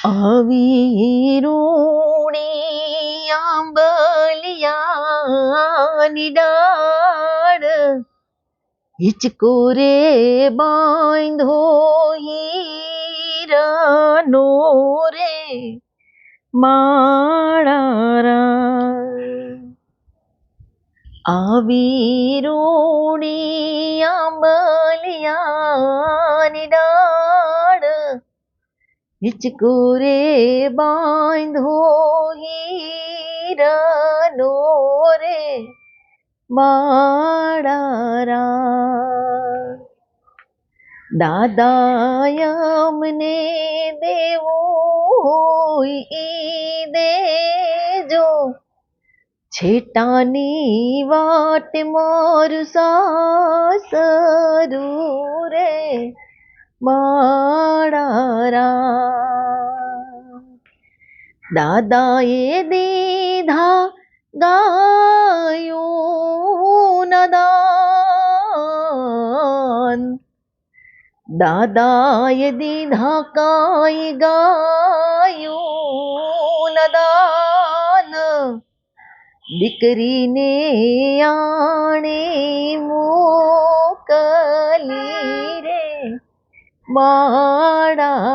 આવી રૂણી આંબલિયાની ડાળ હિચકો રે બાંધો હીરાનો રે માળારા આવી રૂણી આંબલિયાની હિચકો રે બાંધો હીરનો રે માળારા દાદા અમને દેવું ઈ દેજો છેટાની વાટ મારું સાસરું રે માળારા દાદાએ દીધા ગાયું દાન દાદાએ દીધા કાંઈ ગાયું દાન દીકરીને આણે મોકલી રે માળારા